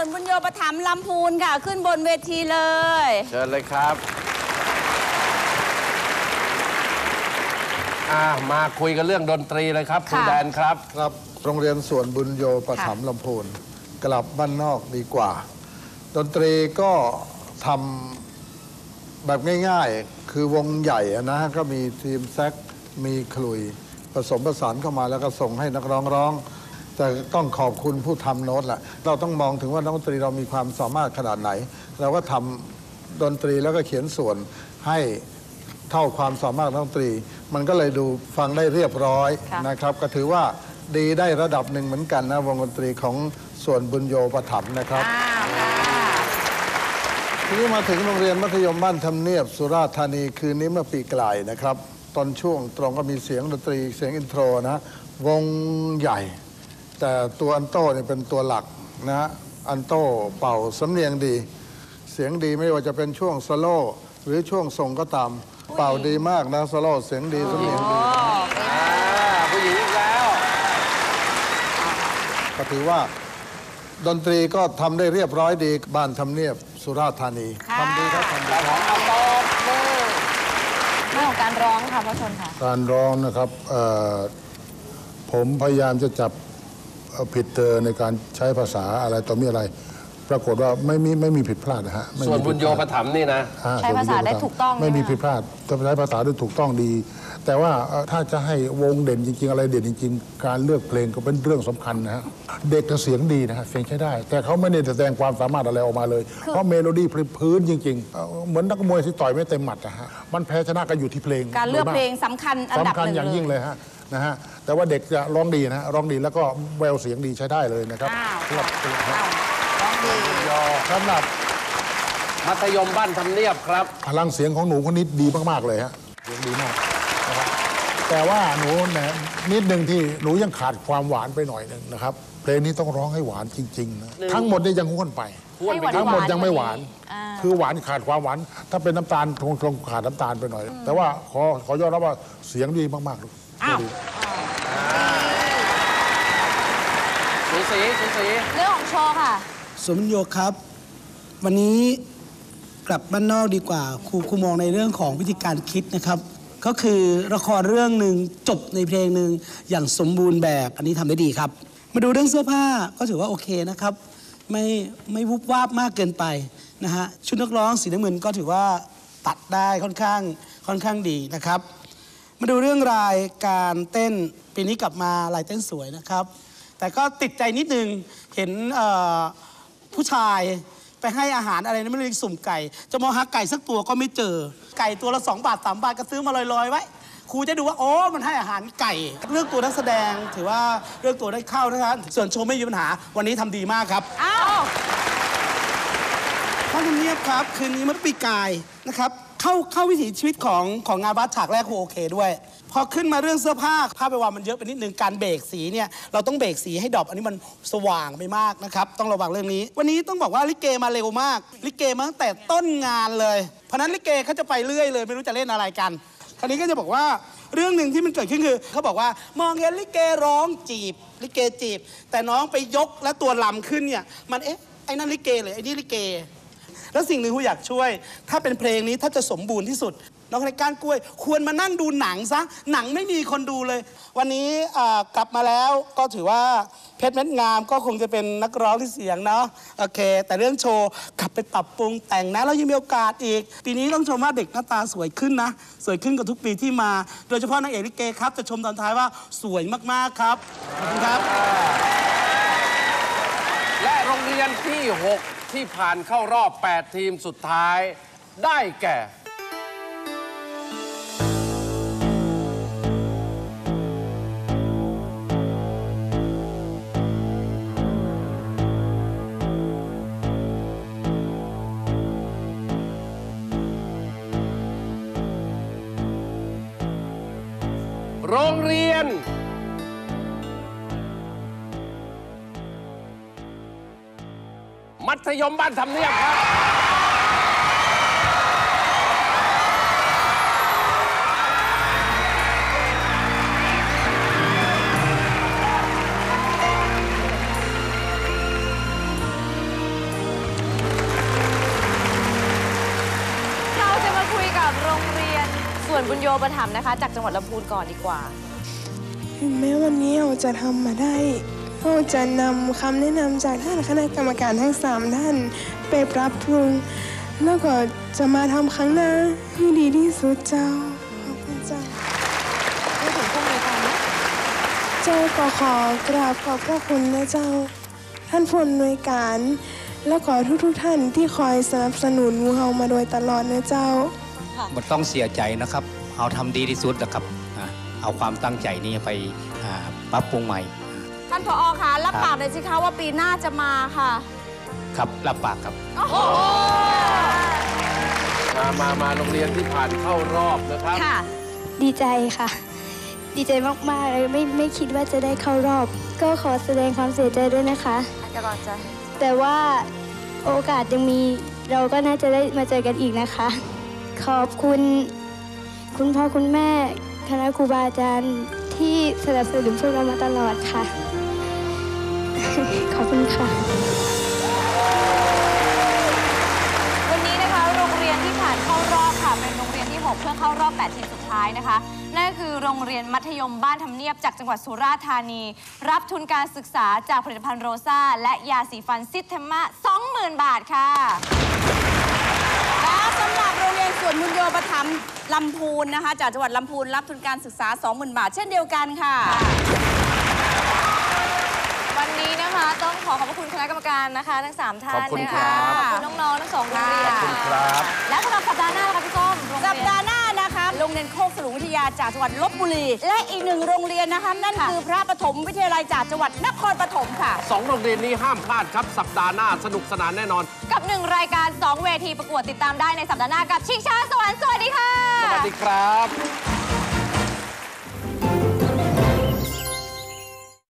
วนบุญโยประถมภ์ลำพูนค่ะ ขึ้นบนเวทีเลย เชิญเลยครับอ่ามาคุยกันเรื่องดนตรีเลยครับคุณค่ะ แดนครับ ครับโรงเรียนสวนบุญโยประถมภ์ลำพูนกลับบ้านนอกดีกว่า ดนตรีก็ทำแบบง่ายๆ คือวงใหญ่อะนะฮะก็มีทีมแซกมีคลุยผสมผสานเข้ามาแล้วก็ส่งให้นักร้องร้อง แต่ต้องขอบคุณผู้ทำโน้ตแหละเราต้องมองถึงว่านักดนตรีเรามีความสามารถขนาดไหน เราก็ทำดนตรีแล้วก็เขียนส่วนให้เท่าความสามารถของดนตรี มันก็เลยดูฟังได้เรียบร้อยค่ะนะครับ ก็ถือว่าดีได้ระดับหนึ่งเหมือนกันนะวงดนตรีของส่วนบุญโยปถัมภ์นะครับอ้าวค่ะทีนี้มาถึงโรงเรียนมัธยมบ้านทำเนียบสุราษฎร์ธานีคืนนี้เมื่อปีกลายนะครับ ตอนช่วงตรงก็มีเสียงดนตรีเสียงอินโทรนะ วงใหญ่ แต่ตัวอันโต้เนี่ยเป็นตัวหลักนะฮะอันโต้เป่าสำเนียงดี เสียงดีไม่ว่าจะเป็นช่วงสโลว์หรือช่วงทรงก็ตาม เป่าดีมากนะสโลว์เสียงดีสำเนียงดีอ่าผู้หญิงอีกแล้วก็ถือว่าดนตรีก็ทำได้เรียบร้อยดีบ้านทำเนียบสุราษฎร์ธานีค่ะทำดีครับทำดีของเอาโต๊ะมือเรื่องของการร้องค่ะพ่อชนค่ะ การร้องนะครับเอ่อผมพยายามจะจับเอ่อ ผิดเตอในการใช้ภาษาอะไรต่อมีอะไร ปรากฏว่าไม่มีไม่มีผิดพลาดนะฮะไม่มีส่วนบุญโยผิปพลาดถัมภ์นี่นะ อ่ใช้ภาษาได้ถูกต้องไม่มีใช่ไหม ผิดพลาดถ้าใช้ภาษาได้ถูกต้องดี แต่ว่าเอ่อถ้าจะให้วงเด่นจริง ๆ อะไรเด่นจริง ๆ การเลือกเพลงก็เป็นเรื่องสำคัญนะฮะเด็กจะเสียงดีนะฮะเสียงใช้ได้ แต่เขาไม่ได้แสดงความสามารถอะไรออกมาเลย เพราะเมโลดี้พื้นๆจริงๆเอ่อเหมือนนักมวยที่ต่อยไม่เต็มหมัดนะฮะมันแพ้ชนะกันอยู่ที่เพลงการเลือกโดยมเพลงสำคัญอันดับสำคัญหนึ่งอย่างยิ่งเลเลยยฮะ นะฮะแต่ว่าเด็กจะร้องดีนะฮะร้องดีแล้วก็แววเสียงดีใช้ได้เลยนะครับอ้าวสำหรับอ้าวร้องดีสำหรับมัธยมบ้านทำเนียบครับ พลังเสียงของหนูคนนี้ดีมากๆเลยฮะเสียงดีมากนะครับแต่ว่าหนูเนี่ยนิดหนึ่งที่หนูยังขาดความหวานไปหน่อยหนึ่งนะครับเพลงนี้ต้องร้องให้หวานจริงๆนะทั้งหมดนี่ยังห้วนไปห้วนไปให้ทั้งหมดยังไม่หวาน อ่าคือหวานขาดความหวาน ถ้าเป็นน้ำตาลคงคงขาดน้ำตาลไปหน่อย แต่ว่าขอขอยอมรับว่าเสียงดีมากๆลูก อ้าวดีสูสีสูสีเรื่องของโชว์ค่ะ สมโยครับ วันนี้กลับบ้านนอกดีกว่าครูครูมองในเรื่องของวิธีการคิดนะครับ ก็คือละครเรื่องหนึ่งจบในเพลงหนึ่งอย่างสมบูรณ์แบบอันนี้ทำได้ดีครับ มาดูเรื่องเสื้อผ้าก็ถือว่าโอเคนะครับ ไม่ไม่วุบวาบมากเกินไปนะฮะชุดนักร้องสีน้ำเงินก็ถือว่าตัดได้ค่อนข้างค่อนข้างดีนะครับ มาดูเรื่องรายการเต้นปีนี้กลับมาลายเต้นสวยนะครับ แต่ก็ติดใจนิดนึงเห็นเอ่อผู้ชายไปให้อาหารอะไรนะไม่รู้สุ่มไก่ จะมองหาไก่สักตัวก็ไม่เจอ ไก่ตัวละ2บาท3บาทก็ซื้อมาลอยๆไว้ครูจะดูว่าโอ้มันให้อาหารไก่ เรื่องตัวนักแสดงถือว่าเรื่องตัวได้เข้านะครับส่วนโชว์ไม่มีปัญหาวันนี้ทำดีมากครับอ้าวห้องทำเนียบครับ คืนนี้มันปีกายนะครับ เข้าเข้าวิถีชีวิตของของงานบัสฉากแรกครูโอเคด้วย พอขึ้นมาเรื่องเสื้อผ้าผ้าไปวางมันเยอะไปนิดนึงการเบรกสีเนี่ยเราต้องเบรกสีให้ดรอปอันนี้มันสว่างไปมากนะครับ ต้องระวังเรื่องนี้ วันนี้ต้องบอกว่าลิเกมาเร็วมาก ลิเกมาตั้งแต่ต้นงานเลย เพราะฉะนั้นลิเกเขาจะไปเรื่อยเลยไม่รู้จะเล่นอะไรกันคราวนี้ก็จะบอกว่าเรื่องหนึ่งที่มันเกิดขึ้นคือเขาบอกว่ามองเห็นลิเกร้องจีบลิเกจีบ แต่น้องไปยกและตัวลำขึ้นเนี่ยมันเอ๊ะไอ้นั่นลิเกเลยไอ้นี่ลิเก แล้วสิ่งหนึ่งที่อยากช่วย ถ้าเป็นเพลงนี้ถ้าจะสมบูรณ์ที่สุดน้องในก้านกล้วย ควรมานั่งดูหนังซะหนังไม่มีคนดูเลย วันนี้อ่ากลับมาแล้วก็ถือว่าเพชรเม็ดงามก็คงจะเป็นนักร้องที่เสียงเนาะโอเค แต่เรื่องโชว์กลับไปปรับปรุงแต่งนะแล้วยังมีโอกาสอีก ปีนี้ต้องชมว่าเด็กหน้าตาสวยขึ้นนะ สวยขึ้นกว่าทุกปีที่มา โดยเฉพาะนางเอกลิเกครับ จะชมตอนท้ายว่าสวยมากๆครับขอบคุณครับ และโรงเรียนที่ 6 ที่ผ่านเข้ารอบ 8 ทีมสุดท้าย ได้แก่ โรงเรียน มัธยมบ้านทำเนียบครับ เราจะมาคุยกับโรงเรียนส่วนบุญโยประถมนะคะ จากจังหวัดลำพูนก่อนดีกว่า ถึงแม้วันนี้เราจะทำมาได้ เราจะนำคำแนะนำจากท่านคณะกรรมการทั้งสามท่านไปปรับปรุง แล้วก็จะมาทำครั้งหน้าให้ดีที่สุดเจ้า ขอบคุณเจ้าพูดถึงผู้มีการนะเจ้าก็ขอกราบขอบพระคุณนะเจ้า ท่านผู้อำนวยการ และขอทุกๆท่านที่คอยสนับสนุนหมูเฮามาโดยตลอดนะเจ้ามันต้องเสียใจนะครับ เอาทำดีที่สุดนะครับอ่าเอาความตั้งใจนี้ไปอ่าปรับปรุงใหม่ ท่านผอคะรับปากเลยสิคะว่าปีหน้าจะมาค่ะ ครับรับปากครับมามามาโรงเรียนที่ผ่านเข้ารอบนะครับ ค่ะ ดีใจค่ะ ดีใจมากๆเลยไม่ไม่คิดว่าจะได้เข้ารอบ ก็ขอแสดงความเสียใจด้วยนะคะกำลังใจแต่ว่าโอกาสยังมีเราก็น่าจะได้มาเจอกันอีกนะคะ ขอบคุณ คุณพ่อคุณแม่คณะครูบาอาจารย์ที่สนับสนุนพวกเรามาตลอดค่ะข อบคุณค่ะ วันนี้นะคะโรงเรียนที่ผ่านเข้ารอบค่ะ เป็นโรงเรียนที่ 6 เพื่อเข้ารอบ 8 ทีมสุดท้ายนะคะ นั่นก็คือโรงเรียนมัธยมบ้านทำเนียบจากจังหวัดสุราษฎร์ธานี รับทุนการศึกษาจากผลิตภัณฑ์โรซ่าและยาสีฟันซิทเทมะ20,000 บาทค่ะและสำหรับโรงเรียนสวนมุญโยประถมภ์ลำพูนนะคะ จากจังหวัดลำพูนรับทุนการศึกษา 20,000 บาท เช่นเดียวกันค่ะวั นนี้นะคะ ต้องขอขอบพระคุณคณะกรรมการนะคะ ทั้ง3ท่านขอบคุณนะครัคะบ ขอบคุณน้องๆทั้งสองโรงเรียนขอบคุณครับ และสำหรับสัปดาห์หน้าล่ะคะพี่ส้มโรงเรียนสัปดาห์หน้านะคะโรงเรียนโคกสลุงวิทยาจากจังหวัดลบบุรี และอีกหนึ่งโรงเรียนนะคะ นั่นคือพระปฐมวิทยาลัยจากจังหวัดนครปฐมค่ะ สองโรงเรียนนี้ห้ามพลาดครับ สัปดาห์หน้าสนุกสนานแน่นอน กับหนึ่งรายการ 2 เวทีประกวดติดตามได้ในสัปดาห์หน้ากับชิงช้าสวรรค์สวัสดีค่ะ สวัสดีครับ